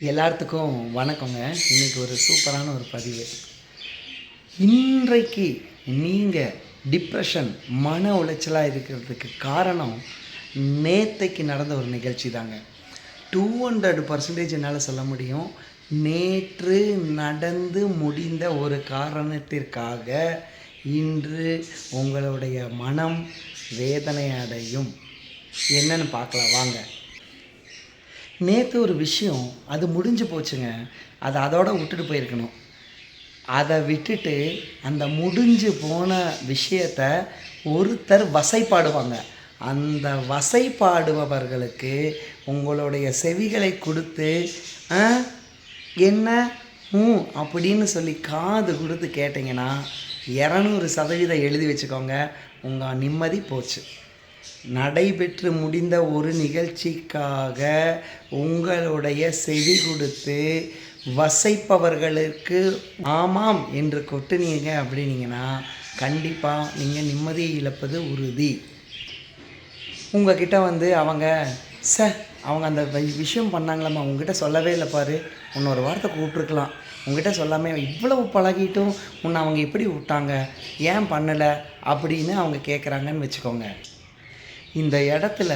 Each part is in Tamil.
எல்லாத்துக்கும் வணக்கங்க. இன்னைக்கு ஒரு சூப்பரான ஒரு பதிவு. இன்றைக்கு நீங்கள் டிப்ரெஷன் மன உளைச்சலாக இருக்கிறதுக்கு காரணம் நேத்தைக்கு நடந்த ஒரு நிகழ்ச்சி தாங்க டூ ஹண்ட்ரட் பர்சன்டேஜ் என்னால் சொல்ல முடியும். நேற்று நடந்து முடிந்த ஒரு காரணத்திற்காக இன்று உங்களுடைய மனம் வேதனை அடையும் என்னன்னு பார்க்கலாம் வாங்க. நேற்று ஒரு விஷயம் அது முடிஞ்சு போச்சுங்க. அதை அதோட விட்டுட்டு போயிருக்கணும். அதை விட்டுட்டு அந்த முடிஞ்சு போன விஷயத்த ஒருத்தர் வசைப்பாடுவாங்க. அந்த வசைப்பாடுபவர்களுக்கு உங்களுடைய செவிகளை கொடுத்து "ஆ, என்ன? ம் அப்படின்னு சொல்லி காது கொடுத்து கேட்டிங்கன்னா இரநூறு சதவீதம் எழுதி வச்சுக்கோங்க. உங்கள் நிம்மதி போச்சு. நடைபெற்று முடிந்த ஒரு நிகழ்ச்சிக்காக உங்களுடைய செவி கொடுத்து வசைப்பவர்களுக்கு ஆமாம் என்று கொட்டுனீங்க அப்படின்னீங்கன்னா கண்டிப்பாக நீங்கள் நிம்மதியை இழப்பது உறுதி. உங்ககிட்ட வந்து அவங்க ச அவங்க அந்த விஷயம் பண்ணாங்களாம்மா உங்ககிட்ட சொல்லவே இல்லை பாரு. உன்னை ஒரு வார்த்தை கூப்பிட்ருக்கலாம் உங்ககிட்ட சொல்லாமல் இவ்வளவு பழகிட்டும் உன்னை அவங்க எப்படி விட்டாங்க? ஏன் பண்ணலை? அப்படின்னு அவங்க கேட்குறாங்கன்னு வச்சுக்கோங்க. இந்த இடத்துல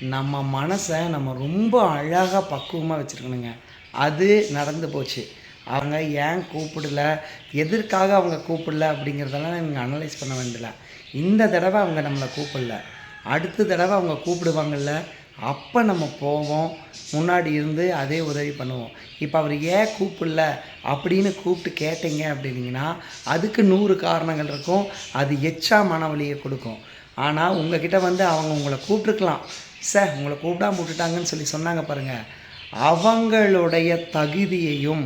நம்ம மனசை நம்ம ரொம்ப அழகாக பக்குவமாக வச்சுருக்கணுங்க. அது நடந்து போச்சு. அவங்க ஏன் கூப்பிடல? எதற்காக அவங்க கூப்பிடல அப்படிங்கிறதெல்லாம் நீங்கள் அனலைஸ் பண்ண வேண்டியல இந்த தடவை அவங்க நம்மளை கூப்பிடல. அடுத்த தடவை அவங்க கூப்பிடுவாங்கல்ல அப்போ நம்ம போவோம். முன்னாடி இருந்து அதே உதவி பண்ணுவோம். இப்போ அவர் ஏன் கூப்பிடல அப்படின்னு கூப்பிட்டு கேட்டீங்க அப்படின்னீங்கன்னா அதுக்கு நூறு காரணங்கள் இருக்கும். அது எச்சா மனவழியை கொடுக்கும். ஆனால் உங்ககிட்ட வந்து அவங்க உங்களை கூப்பிட்டுருக்கலாம். சார் உங்களை கூப்பிடாம விட்டுட்டாங்கன்னு சொல்லி சொன்னாங்க பாருங்கள் அவங்களுடைய தகுதியையும்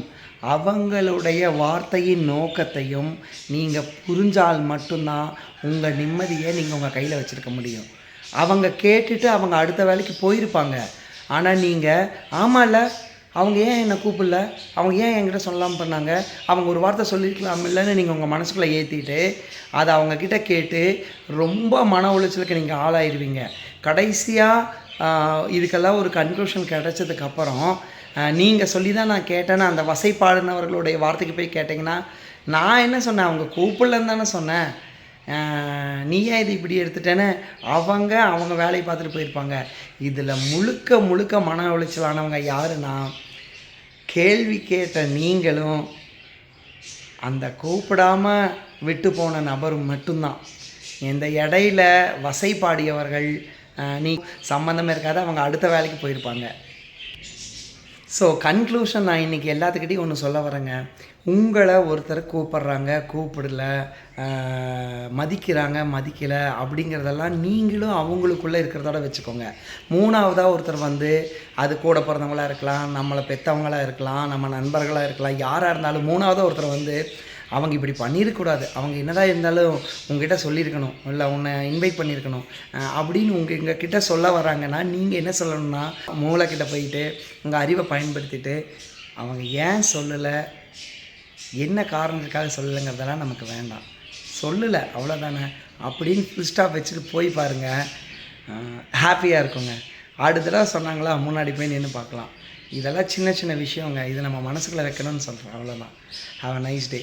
அவங்களுடைய வார்த்தையின் நோக்கத்தையும் நீங்கள் புரிஞ்சால் மட்டும்தான் உங்கள் நிம்மதியை நீங்கள் உங்கள் கையில் வச்சுருக்க முடியும். அவங்க கேட்டுட்டு அவங்க அடுத்த வேலைக்கு போயிருப்பாங்க. ஆனால் நீங்கள் ஆமாம்ல அவங்க ஏன் என்னை கூப்பிடல? அவங்க ஏன் என்கிட்ட சொல்லாமல் பண்ணாங்க? அவங்க ஒரு வார்த்தை சொல்லியிருக்கலாம் இல்லைன்னு நீங்கள் உங்கள் மனசுக்குள்ளே ஏற்றிட்டு அதை அவங்கக்கிட்ட கேட்டு ரொம்ப மன உளைச்சலுக்கு நீங்கள் ஆளாயிருவீங்க. கடைசியாக இதுக்கெல்லாம் ஒரு கன்க்ளூஷன் கிடைச்சதுக்கப்புறம் நீங்கள் சொல்லி தான் நான் கேட்டேன்னு அந்த வசைப்பாடினவர்களுடைய வார்த்தைக்கு போய் கேட்டிங்கன்னா நான் என்ன சொன்னேன்? அவங்க கூப்பிடலன்னு தானே சொன்னேன். நீ ஏன் இது இப்படி எடுத்துட்டேன்னு? அவங்க அவங்க வேலையை பார்த்துட்டு போயிருப்பாங்க. இதில் முழுக்க முழுக்க மன உளைச்சலானவங்க யாருன்னா கேள்வி கேட்ட நீங்களும் அந்த கூப்பிடாம விட்டு போன நபரும் மட்டும்தான். இந்த இடையில வசைப்பாடியவர்கள் நீ சம்மந்தமே இருக்காது அவங்க அடுத்த வேலைக்கு போயிருப்பாங்க. ஸோ கன்க்ளூஷன் நான் இன்றைக்கி எல்லாத்துக்கிட்டையும் ஒன்று சொல்ல வரேங்க. உங்களை ஒருத்தர் கூப்பிட்றாங்க கூப்பிடல மதிக்கிறாங்க மதிக்கலை அப்படிங்கிறதெல்லாம் நீங்களும் அவங்களுக்குள்ளே இருக்கிறதோட வச்சுக்கோங்க. மூணாவதாக ஒருத்தர் வந்து அது கூட பிறந்தவங்களா இருக்கலாம் நம்மளை பெற்றவங்களாக இருக்கலாம் நம்ம நண்பர்களாக இருக்கலாம் யாராக இருந்தாலும் மூணாவதாக ஒருத்தர் வந்து அவங்க இப்படி பண்ணியிருக்கக்கூடாது. அவங்க என்னதான் இருந்தாலும் உங்ககிட்ட சொல்லியிருக்கணும். இல்லை உன்னை இன்வைட் பண்ணியிருக்கணும். அப்படின்னு உங்கள் எங்கள் கிட்ட சொல்ல வராங்கன்னா நீங்கள் என்ன சொல்லணும்னா மூளைக்கிட்ட போயிட்டு உங்கள் அறிவை பயன்படுத்திட்டு அவங்க ஏன் சொல்லலை என்ன காரணத்துக்காக சொல்லலைங்கிறதெல்லாம் நமக்கு வேண்டாம். சொல்லலை அவ்வளோதானே அப்படின்னு ஃபுல் ஸ்டாப் வச்சுட்டு போய் பாருங்கள் ஹாப்பியாக இருக்குங்க. அடுத்ததாக சொன்னாங்களா முன்னாடி போய் நின்று பார்க்கலாம். இதெல்லாம் சின்ன சின்ன விஷயங்க. இதை நம்ம மனசுக்குள்ளே வைக்கணும்னு சொல்கிறேன் அவ்வளோதான் ஹாவ் அ நைஸ் டே